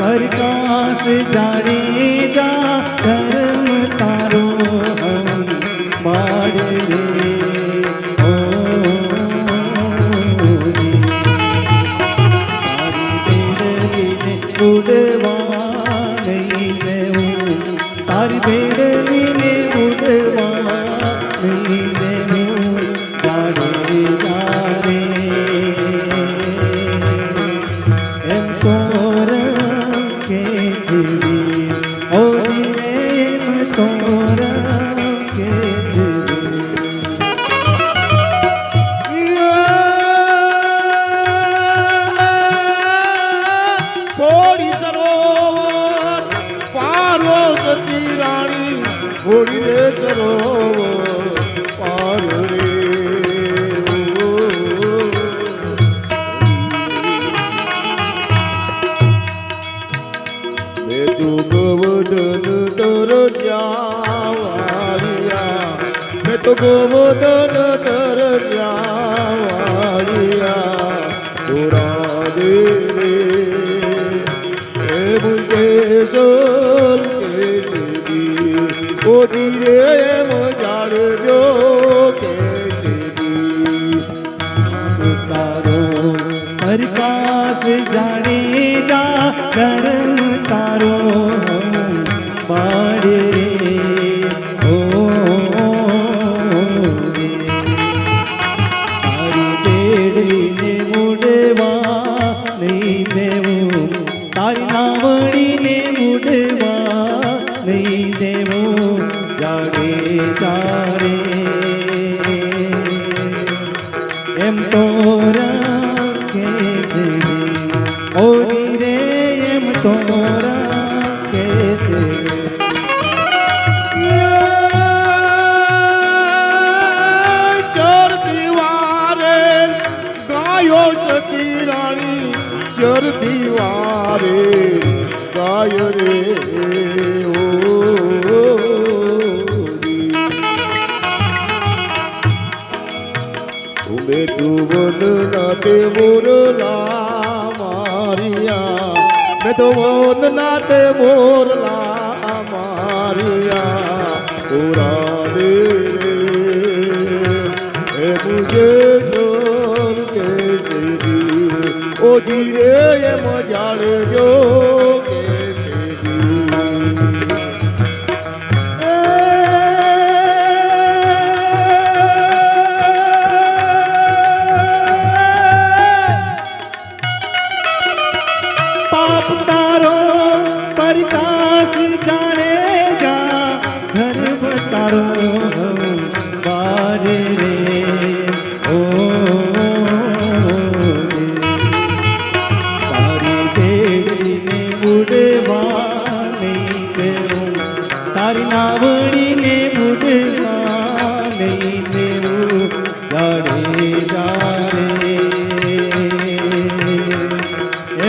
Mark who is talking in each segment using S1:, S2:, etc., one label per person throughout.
S1: प्रकाश जा ભુવન નાથે મોરલા મારિયા. મેં તો ભુવન નાથે મોરલા મારિયા. પૂરા દે હે મુજે સોર કે શ્રી ધીરે એ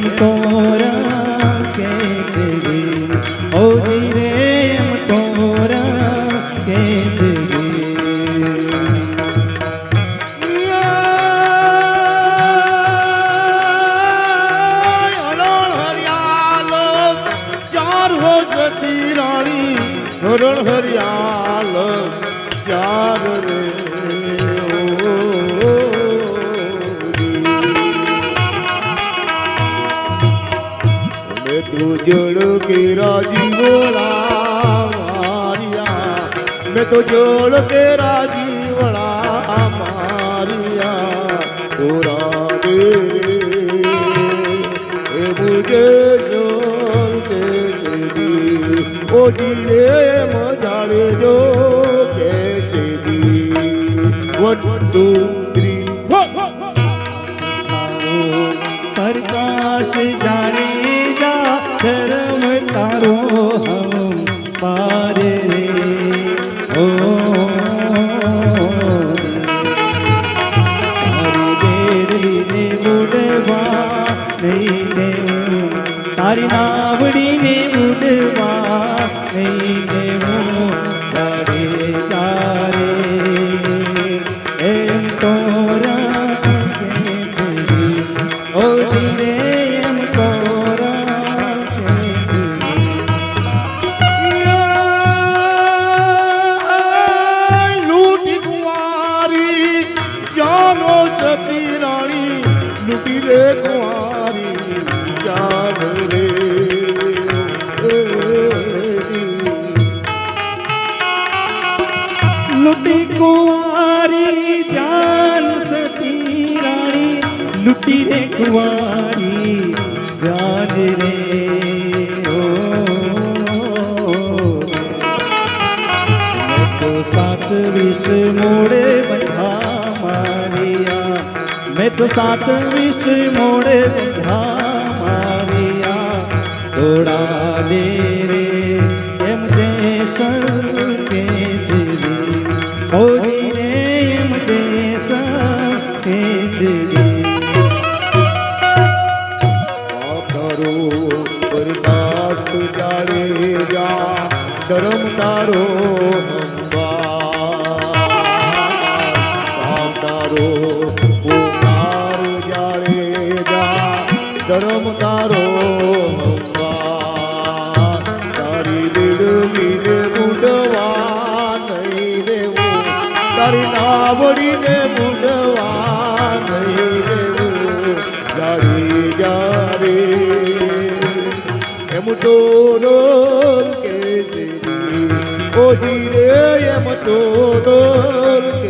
S2: santo. के राजीवो
S1: मारिया मैं तो जोड़ के राजीवड़ा मारिया तोरा दे रे मुझे जोड़ के दी ओ जी रे
S2: मजाड़े जो कैसे दी वट टू રે કુંવર
S1: તો સાતવીસ મોડે બધા મારિયા તોડા
S2: આવડીને મૂંડવા નહીં જાડી એમ તો કે ઓજી રે એમ તો કે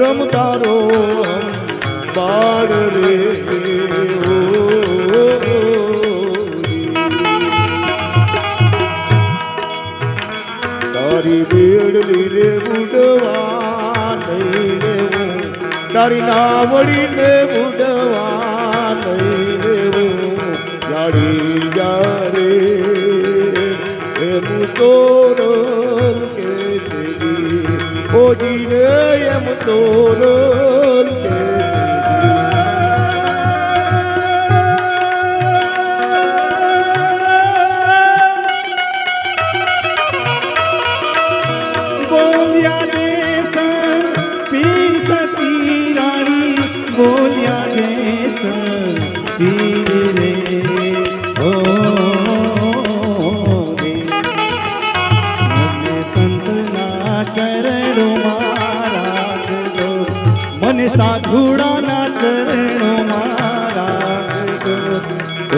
S2: ધર્મ તારો બાળ રે તારી બેડલી રે ઉડવા નહીં દેવું તારી નાવડી ને ઉડવા નહીં દેવું
S1: ધીરે એમ તોરો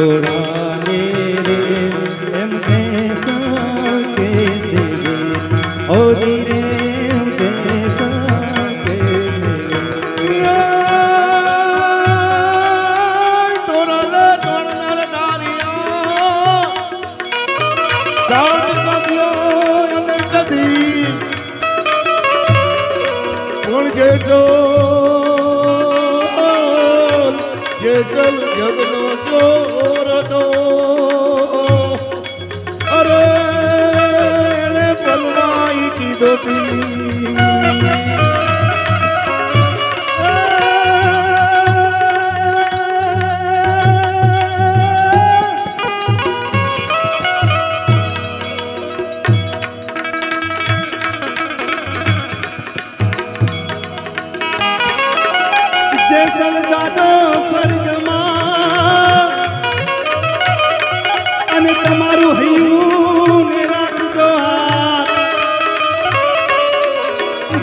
S1: ওরা গোবিনী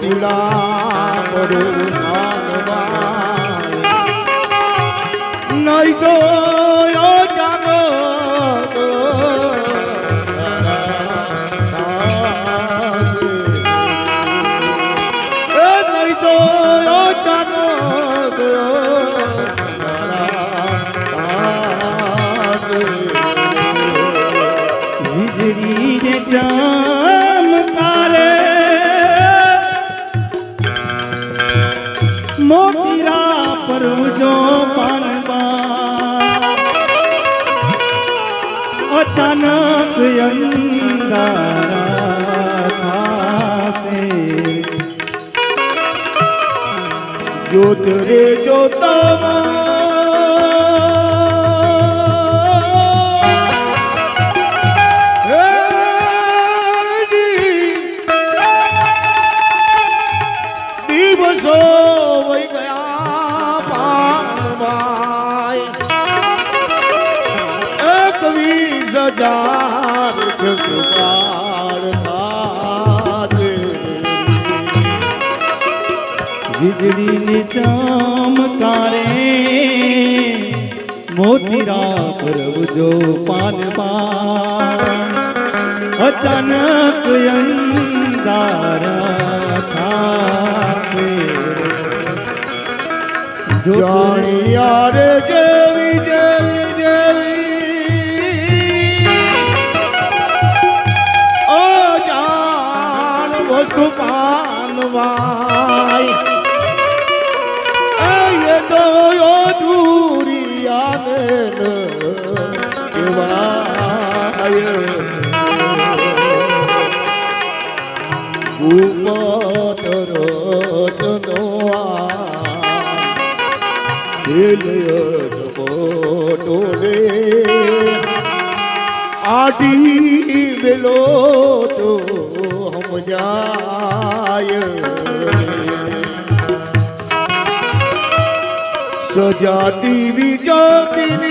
S1: તીડા કરું
S2: જોત રે જોતા
S1: અચાનક અંધારા થાશે જો
S2: પોટોલે આડી બેલો તો હમ જાય સજાતી વિજાતી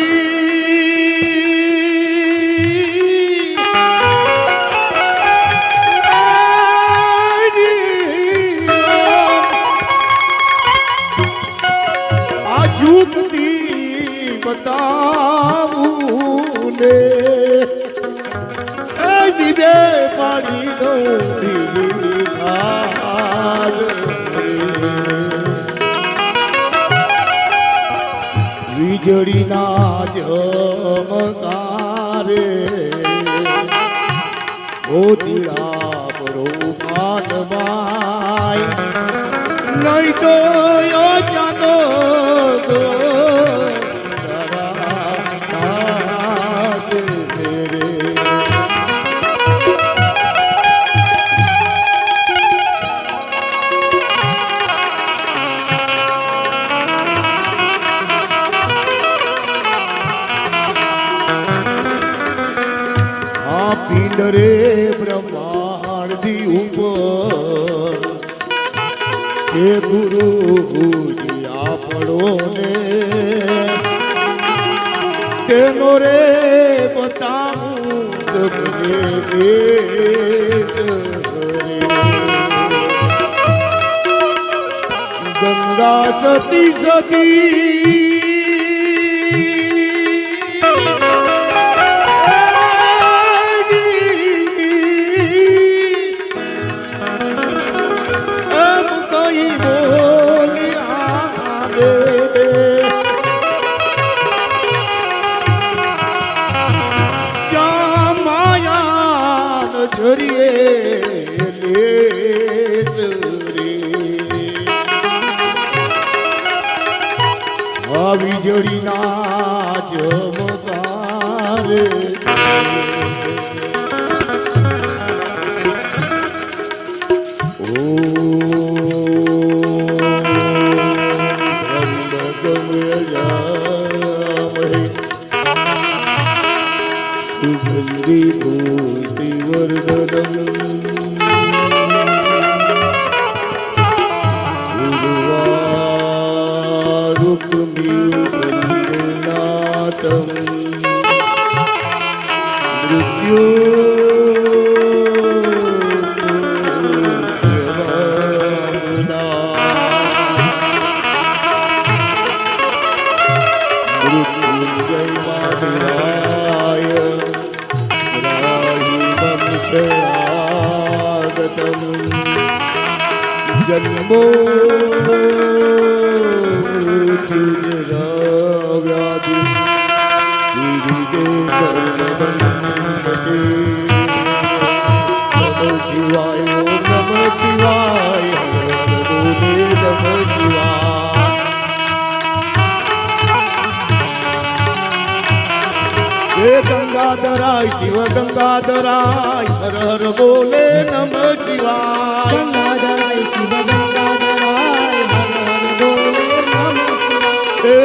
S2: યુક્તિ બતાવું ને એ દીવે પાડી દઉં દીવી આજ વીજળીના જમકારે ગોદીડા પરો માનવાય નહીં તો યોજા তারা সদা সতী সতী। વીજળીના ચમકાર મૃત્યુ મૃત્યુંજય મહાદેવાય રાહિમં જન્મો શિવાય ઓમ નમઃ શિવાય બોલે નમઃ શિવાય હે ગંગાધરાય શિવ ગંગાધરાય હર હર બોલે નમ શિવાય
S1: ગંગાધરાય શિવ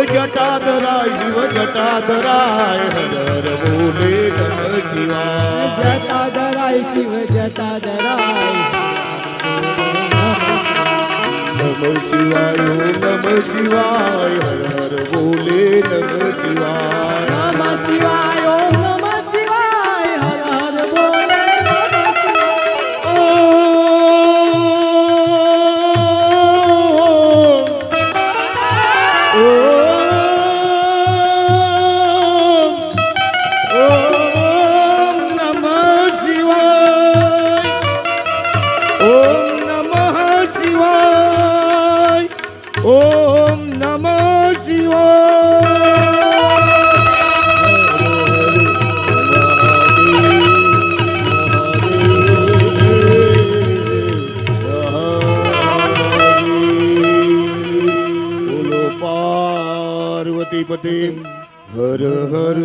S2: જટાધરાય શિવ જટાધરાય હર બોલે નમ શિવાય
S1: જટાધરાય શિવ જટાધરાય
S2: નમ શિવાય નમ શિવાય હર હર બોલે નમઃ શિવાય. પાર્વતી પતે હર હર